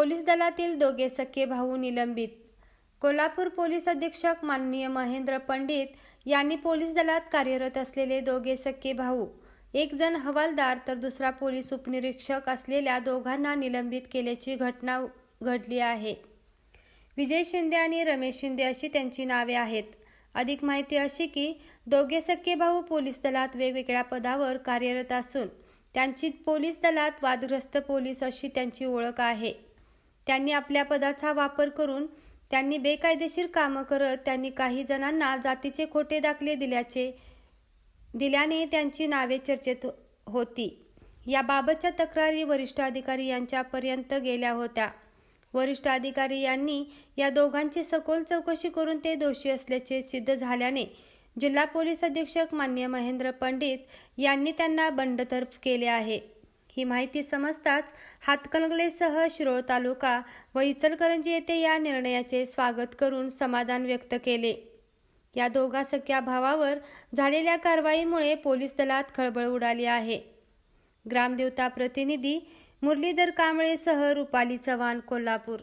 Police दलातील दोघे सख्खे भाऊ निलंबित. कोल्हापूर पोलीस अधीक्षक माननीय महेंद्र पंडित यांनी पोलीस दलात कार्यरत असलेले दोघे सख्खे भाऊ एक जण हवालदार तर दुसरा पोलीस उपनिरीक्षक असलेल्या दोघांना निलंबित केल्याची घटना घडली आहे. विजय शिंदे आणि रमेश शिंदे अशी त्यांची नावे आहेत. अधिक माहिती अशी की दोघे सख्खे भाऊ पोलीस दलात वेगवेगळ्या पदावर कार्यरत असून त्यांची पोलीस दलात वादग्रस्त पोलीस अशी त्यांची ओळख आहे. त्यांनी आपल्या पदाचा वापर करून त्यांनी बेकायदेशीर कामं करत त्यांनी काही जणांना जातीचे खोटे दाखले दिल्याचे दिल्याने त्यांची नावे चर्चेत होती. याबाबतच्या तक्रारी वरिष्ठ अधिकारी यांच्यापर्यंत गेल्या होत्या. वरिष्ठ अधिकारी यांनी या दोघांची सखोल चौकशी करून ते दोषी असल्याचे सिद्ध झाल्याने जिल्हा पोलीस अधीक्षक मान्य महेंद्र पंडित यांनी त्यांना बंडतर्फ केले आहे. ही माहिती समजताच हातकणंगलेसह शिरोळ तालुका व इचलकरंजी येथे या निर्णयाचे स्वागत करून समाधान व्यक्त केले. या दोघा सख्या भावावर झालेल्या कारवाईमुळे पोलीस दलात खळबळ उडाली आहे. ग्रामदेवता प्रतिनिधी मुरलीधर कांबळेसह रुपाली चव्हाण कोल्हापूर